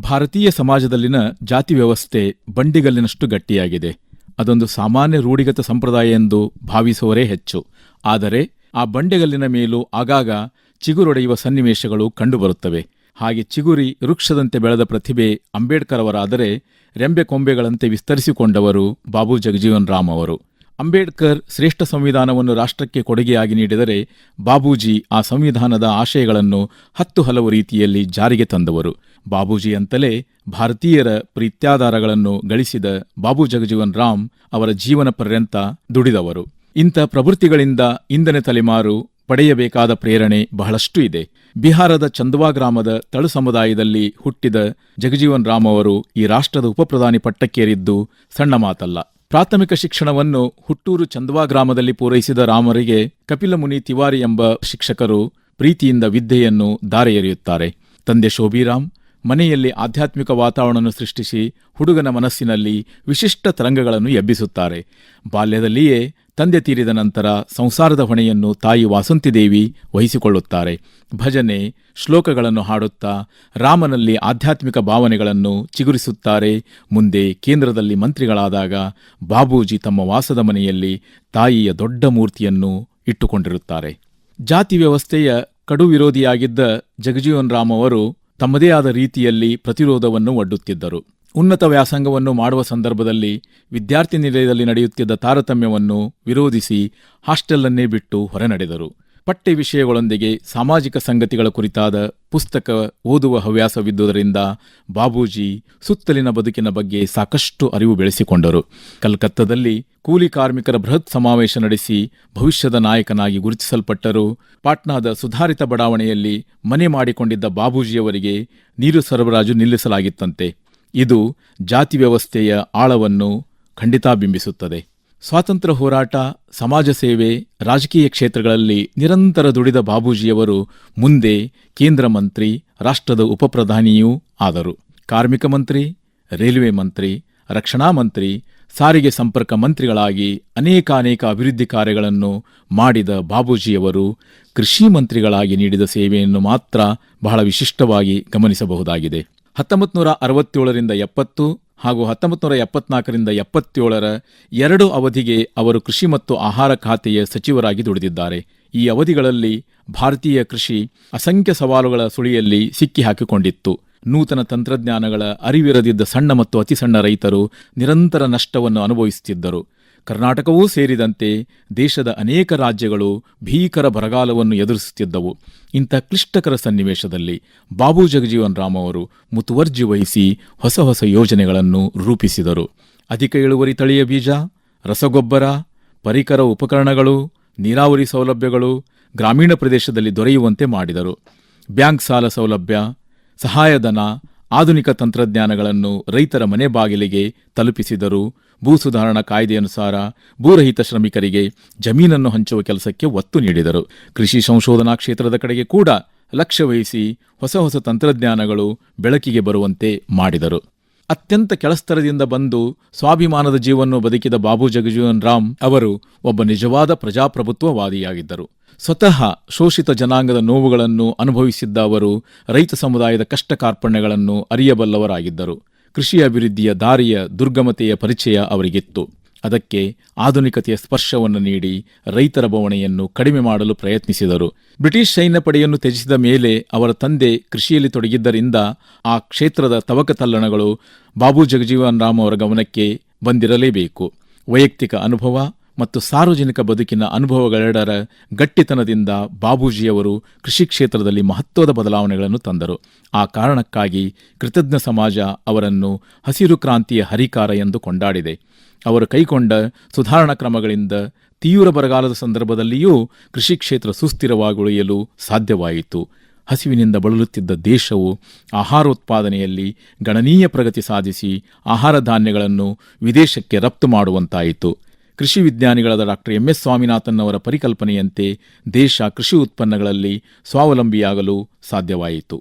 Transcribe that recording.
ಭಾರತೀಯ ಸಮಾಜದಲ್ಲಿನ ಜಾತಿ ವ್ಯವಸ್ಥೆ ಬಂಡಿಗಲ್ಲಿನಷ್ಟು ಗಟ್ಟಿಯಾಗಿದೆ. ಅದೊಂದು ಸಾಮಾನ್ಯ ರೂಢಿಗತ ಸಂಪ್ರದಾಯ ಎಂದು ಭಾವಿಸುವರೇ ಹೆಚ್ಚು. ಆದರೆ ಆ ಬಂಡೆಗಲ್ಲಿನ ಮೇಲೂ ಆಗಾಗ ಚಿಗುರೊಡೆಯುವ ಸನ್ನಿವೇಶಗಳು ಕಂಡುಬರುತ್ತವೆ. ಹಾಗೆ ಚಿಗುರಿ ವೃಕ್ಷದಂತೆ ಬೆಳೆದ ಪ್ರತಿಭೆ ಅಂಬೇಡ್ಕರ್ ಅವರಾದರೆ ರೆಂಬೆ ಕೊಂಬೆಗಳಂತೆ ವಿಸ್ತರಿಸಿಕೊಂಡವರು ಬಾಬು ಜಗಜೀವನ್ ರಾಮ್ ಅವರು. ಅಂಬೇಡ್ಕರ್ ಶ್ರೇಷ್ಠ ಸಂವಿಧಾನವನ್ನು ರಾಷ್ಟ್ರಕ್ಕೆ ಕೊಡುಗೆಯಾಗಿ ನೀಡಿದರೆ ಬಾಬೂಜಿ ಆ ಸಂವಿಧಾನದ ಆಶಯಗಳನ್ನು ಹತ್ತು ಹಲವು ರೀತಿಯಲ್ಲಿ ಜಾರಿಗೆ ತಂದವರು. ಬಾಬೂಜಿ ಅಂತಲೇ ಭಾರತೀಯರ ಪ್ರೀತ್ಯಾಧಾರಗಳನ್ನು ಗಳಿಸಿದ ಬಾಬು ಜಗಜೀವನ್ ರಾಮ್ ಅವರ ಜೀವನ ಪರ್ಯಂತ ದುಡಿದವರು. ಇಂಥ ಪ್ರವೃತ್ತಿಗಳಿಂದ ಇಂದನೆ ತಲೆಮಾರು ಪಡೆಯಬೇಕಾದ ಪ್ರೇರಣೆ ಬಹಳಷ್ಟು ಇದೆ. ಬಿಹಾರದ ಚಂದವಾ ಗ್ರಾಮದ ತಳು ಸಮುದಾಯದಲ್ಲಿ ಹುಟ್ಟಿದ ಜಗಜೀವನ್ ರಾಮ್ ಅವರು ಈ ರಾಷ್ಟ್ರದ ಉಪಪ್ರಧಾನಿ ಪಟ್ಟಕ್ಕೇರಿದ್ದು ಸಣ್ಣ ಮಾತಲ್ಲ. ಪ್ರಾಥಮಿಕ ಶಿಕ್ಷಣವನ್ನು ಹುಟ್ಟೂರು ಚಂದ್ವಾ ಗ್ರಾಮದಲ್ಲಿ ಪೂರೈಸಿದ ರಾಮರಿಗೆ ಕಪಿಲಮುನಿ ತಿವಾರಿ ಎಂಬ ಶಿಕ್ಷಕರು ಪ್ರೀತಿಯಿಂದ ವಿದ್ಯೆಯನ್ನು ದಾರೆ ಎರೆಯುತ್ತಾರೆ ತಂದೆ ಶೋಭಿರಾಮ್ ಮನೆಯಲ್ಲಿ ಆಧ್ಯಾತ್ಮಿಕ ವಾತಾವರಣವನ್ನು ಸೃಷ್ಟಿಸಿ ಹುಡುಗನ ಮನಸ್ಸಿನಲ್ಲಿ ವಿಶಿಷ್ಟ ತರಂಗಗಳನ್ನು ಎಬ್ಬಿಸುತ್ತಾರೆ. ಬಾಲ್ಯದಲ್ಲಿಯೇ ತಂದೆ ತೀರಿದ ನಂತರ ಸಂಸಾರದ ಹೊಣೆಯನ್ನು ತಾಯಿ ವಾಸಂತಿದೇವಿ ವಹಿಸಿಕೊಳ್ಳುತ್ತಾರೆ. ಭಜನೆ, ಶ್ಲೋಕಗಳನ್ನು ಹಾಡುತ್ತಾ ರಾಮನಲ್ಲಿ ಆಧ್ಯಾತ್ಮಿಕ ಭಾವನೆಗಳನ್ನು ಚಿಗುರಿಸುತ್ತಾರೆ. ಮುಂದೆ ಕೇಂದ್ರದಲ್ಲಿ ಮಂತ್ರಿಗಳಾದಾಗ ಬಾಬೂಜಿ ತಮ್ಮ ವಾಸದ ಮನೆಯಲ್ಲಿ ತಾಯಿಯ ದೊಡ್ಡ ಮೂರ್ತಿಯನ್ನು ಇಟ್ಟುಕೊಂಡಿರುತ್ತಾರೆ. ಜಾತಿ ವ್ಯವಸ್ಥೆಯ ಕಡು ವಿರೋಧಿಯಾಗಿದ್ದ ಜಗಜೀವನ್ ರಾಮ್ ಅವರು ತಮ್ಮದೇ ಆದ ರೀತಿಯಲ್ಲಿ ಪ್ರತಿರೋಧವನ್ನು ಒಡ್ಡುತ್ತಿದ್ದರು. ಉನ್ನತ ವ್ಯಾಸಂಗವನ್ನು ಮಾಡುವ ಸಂದರ್ಭದಲ್ಲಿ ವಿದ್ಯಾರ್ಥಿ ನಿಲಯದಲ್ಲಿ ನಡೆಯುತ್ತಿದ್ದ ತಾರತಮ್ಯವನ್ನು ವಿರೋಧಿಸಿ ಹಾಸ್ಟೆಲ್ಲನ್ನೇ ಬಿಟ್ಟು ಹೊರನಡೆದರು. ಪಠ್ಯ ವಿಷಯಗಳೊಂದಿಗೆ ಸಾಮಾಜಿಕ ಸಂಗತಿಗಳ ಕುರಿತಾದ ಪುಸ್ತಕ ಓದುವ ಹವ್ಯಾಸವಿದ್ದುದರಿಂದ ಬಾಬೂಜಿ ಸುತ್ತಲಿನ ಬದುಕಿನ ಬಗ್ಗೆ ಸಾಕಷ್ಟು ಅರಿವು ಬೆಳೆಸಿಕೊಂಡರು. ಕಲ್ಕತ್ತಾದಲ್ಲಿ ಕೂಲಿ ಕಾರ್ಮಿಕರ ಬೃಹತ್ ಸಮಾವೇಶ ನಡೆಸಿ ಭವಿಷ್ಯದ ನಾಯಕನಾಗಿ ಗುರುತಿಸಲ್ಪಟ್ಟರು. ಪಾಟ್ನಾದ ಸುಧಾರಿತ ಬಡಾವಣೆಯಲ್ಲಿ ಮನೆ ಮಾಡಿಕೊಂಡಿದ್ದ ಬಾಬೂಜಿಯವರಿಗೆ ನೀರು ಸರಬರಾಜು ನಿಲ್ಲಿಸಲಾಗಿತ್ತಂತೆ. ಇದು ಜಾತಿ ವ್ಯವಸ್ಥೆಯ ಆಳವನ್ನು ಖಂಡಿತಾ ಬಿಂಬಿಸುತ್ತದೆ ಸ್ವಾತಂತ್ರ್ಯ ಹೋರಾಟ, ಸಮಾಜ ಸೇವೆ, ರಾಜಕೀಯ ಕ್ಷೇತ್ರಗಳಲ್ಲಿ ನಿರಂತರ ದುಡಿದ ಬಾಬೂಜಿಯವರು ಮುಂದೆ ಕೇಂದ್ರ ಮಂತ್ರಿ, ರಾಷ್ಟ್ರದ ಉಪಪ್ರಧಾನಿಯೂ ಆದರು. ಕಾರ್ಮಿಕ ಮಂತ್ರಿ, ರೈಲ್ವೆ ಮಂತ್ರಿ, ರಕ್ಷಣಾ ಮಂತ್ರಿ, ಸಾರಿಗೆ ಸಂಪರ್ಕ ಮಂತ್ರಿಗಳಾಗಿ ಅನೇಕಾನೇಕ ಅಭಿವೃದ್ಧಿ ಕಾರ್ಯಗಳನ್ನು ಮಾಡಿದ ಬಾಬೂಜಿಯವರು ಕೃಷಿ ಮಂತ್ರಿಗಳಾಗಿ ನೀಡಿದ ಸೇವೆಯನ್ನು ಮಾತ್ರ ಬಹಳ ವಿಶಿಷ್ಟವಾಗಿ ಗಮನಿಸಬಹುದಾಗಿದೆ. ಹತ್ತೊಂಬತ್ತು ನೂರ ಅರವತ್ತೇಳರಿಂದ ಎಪ್ಪತ್ತು ಹಾಗೂ ಹತ್ತೊಂಬತ್ತು ನೂರ ಎಪ್ಪತ್ನಾಲ್ಕರಿಂದ ಎಪ್ಪತ್ತೇಳರ ಎರಡು ಅವಧಿಗೆ ಅವರು ಕೃಷಿ ಮತ್ತು ಆಹಾರ ಖಾತೆಯ ಸಚಿವರಾಗಿ ದುಡಿದಿದ್ದಾರೆ. ಈ ಅವಧಿಗಳಲ್ಲಿ ಭಾರತೀಯ ಕೃಷಿ ಅಸಂಖ್ಯ ಸವಾಲುಗಳ ಸುಳಿಯಲ್ಲಿ ಸಿಕ್ಕಿಹಾಕಿಕೊಂಡಿತ್ತು. ನೂತನ ತಂತ್ರಜ್ಞಾನಗಳ ಅರಿವಿರದಿದ್ದ ಸಣ್ಣ ಮತ್ತು ಅತಿಸಣ್ಣ ರೈತರು ನಿರಂತರ ನಷ್ಟವನ್ನು ಅನುಭವಿಸುತ್ತಿದ್ದರು. ಕರ್ನಾಟಕವೂ ಸೇರಿದಂತೆ ದೇಶದ ಅನೇಕ ರಾಜ್ಯಗಳು ಭೀಕರ ಬರಗಾಲವನ್ನು ಎದುರಿಸುತ್ತಿದ್ದವು. ಇಂಥ ಕ್ಲಿಷ್ಟಕರ ಸನ್ನಿವೇಶದಲ್ಲಿ ಬಾಬು ಜಗಜೀವನ್ ರಾಮ್ ಅವರು ಮುತುವರ್ಜಿ ವಹಿಸಿ ಹೊಸ ಹೊಸ ಯೋಜನೆಗಳನ್ನು ರೂಪಿಸಿದರು. ಅಧಿಕ ಇಳುವರಿ ತಳಿಯ ಬೀಜ, ರಸಗೊಬ್ಬರ, ಪರಿಕರ ಉಪಕರಣಗಳು, ನೀರಾವರಿ ಸೌಲಭ್ಯಗಳು ಗ್ರಾಮೀಣ ಪ್ರದೇಶದಲ್ಲಿ ದೊರೆಯುವಂತೆ ಮಾಡಿದರು. ಬ್ಯಾಂಕ್ ಸಾಲ ಸೌಲಭ್ಯ, ಸಹಾಯಧನ, ಆಧುನಿಕ ತಂತ್ರಜ್ಞಾನಗಳನ್ನು ರೈತರ ಮನೆ ಬಾಗಿಲಿಗೆ ತಲುಪಿಸಿದರು. ಭೂ ಸುಧಾರಣಾ ಕಾಯ್ದೆಯನುಸಾರ ಭೂರಹಿತ ಶ್ರಮಿಕರಿಗೆ ಜಮೀನನ್ನು ಹಂಚುವ ಕೆಲಸಕ್ಕೆ ಒತ್ತು ನೀಡಿದರು. ಕೃಷಿ ಸಂಶೋಧನಾ ಕ್ಷೇತ್ರದ ಕಡೆಗೆ ಕೂಡ ಲಕ್ಷ್ಯ ವಹಿಸಿ ಹೊಸ ಹೊಸ ತಂತ್ರಜ್ಞಾನಗಳು ಬೆಳಕಿಗೆ ಬರುವಂತೆ ಮಾಡಿದರು. ಅತ್ಯಂತ ಕೆಳಸ್ತರದಿಂದ ಬಂದು ಸ್ವಾಭಿಮಾನದ ಜೀವನ್ನು ಬದುಕಿದ ಬಾಬು ಜಗಜೀವನ್ ರಾಮ್ ಅವರು ಒಬ್ಬ ನಿಜವಾದ ಪ್ರಜಾಪ್ರಭುತ್ವವಾದಿಯಾಗಿದ್ದರು. ಸ್ವತಃ ಶೋಷಿತ ಜನಾಂಗದ ನೋವುಗಳನ್ನು ಅನುಭವಿಸಿದ್ದ ಅವರು ರೈತ ಸಮುದಾಯದ ಕಷ್ಟ ಕಾರ್ಪಣ್ಯಗಳನ್ನು ಅರಿಯಬಲ್ಲವರಾಗಿದ್ದರು. ಕೃಷಿ ಅಭಿವೃದ್ಧಿಯ ದಾರಿಯ ದುರ್ಗಮತೆಯ ಪರಿಚಯ ಅವರಿಗಿತ್ತು. ಅದಕ್ಕೆ ಆಧುನಿಕತೆಯ ಸ್ಪರ್ಶವನ್ನು ನೀಡಿ ರೈತರ ಬವಣೆಯನ್ನು ಕಡಿಮೆ ಮಾಡಲು ಪ್ರಯತ್ನಿಸಿದರು. ಬ್ರಿಟಿಷ್ ಸೈನ್ಯ ಪಡೆಯನ್ನು ತ್ಯಜಿಸಿದ ಮೇಲೆ ಅವರ ತಂದೆ ಕೃಷಿಯಲ್ಲಿ ತೊಡಗಿದ್ದರಿಂದ ಆ ಕ್ಷೇತ್ರದ ತವಕ ತಲ್ಲಣಗಳು ಬಾಬು ಜಗಜೀವನ್ ರಾಮ್ ಅವರ ಗಮನಕ್ಕೆ ಬಂದಿರಲೇಬೇಕು. ವೈಯಕ್ತಿಕ ಅನುಭವ ಮತ್ತು ಸಾರ್ವಜನಿಕ ಬದುಕಿನ ಅನುಭವಗಳೆರಡರ ಗಟ್ಟಿತನದಿಂದ ಬಾಬೂಜಿಯವರು ಕೃಷಿ ಕ್ಷೇತ್ರದಲ್ಲಿ ಮಹತ್ವದ ಬದಲಾವಣೆಗಳನ್ನು ತಂದರು. ಆ ಕಾರಣಕ್ಕಾಗಿ ಕೃತಜ್ಞ ಸಮಾಜ ಅವರನ್ನು ಹಸಿರು ಕ್ರಾಂತಿಯ ಹರಿಕಾರ ಎಂದು ಕೊಂಡಾಡಿದೆ. ಅವರು ಕೈಗೊಂಡ ಸುಧಾರಣಾ ಕ್ರಮಗಳಿಂದ ತೀವ್ರ ಬರಗಾಲದ ಸಂದರ್ಭದಲ್ಲಿಯೂ ಕೃಷಿ ಕ್ಷೇತ್ರ ಸುಸ್ಥಿರವಾಗಿ ಉಳಿಯಲು ಸಾಧ್ಯವಾಯಿತು. ಹಸಿವಿನಿಂದ ಬಳಲುತ್ತಿದ್ದ ದೇಶವು ಆಹಾರೋತ್ಪಾದನೆಯಲ್ಲಿ ಗಣನೀಯ ಪ್ರಗತಿ ಸಾಧಿಸಿ ಆಹಾರ ಧಾನ್ಯಗಳನ್ನು ವಿದೇಶಕ್ಕೆ ರಫ್ತು ಮಾಡುವಂತಾಯಿತು. ಕೃಷಿ ವಿಜ್ಞಾನಿಗಳಾದ ಡಾಕ್ಟರ್ ಎಂ ಎಸ್ ಸ್ವಾಮಿನಾಥನ್ ಅವರ ಪರಿಕಲ್ಪನೆಯಂತೆ ದೇಶ ಕೃಷಿ ಉತ್ಪನ್ನಗಳಲ್ಲಿ ಸ್ವಾವಲಂಬಿಯಾಗಲು ಸಾಧ್ಯವಾಯಿತು.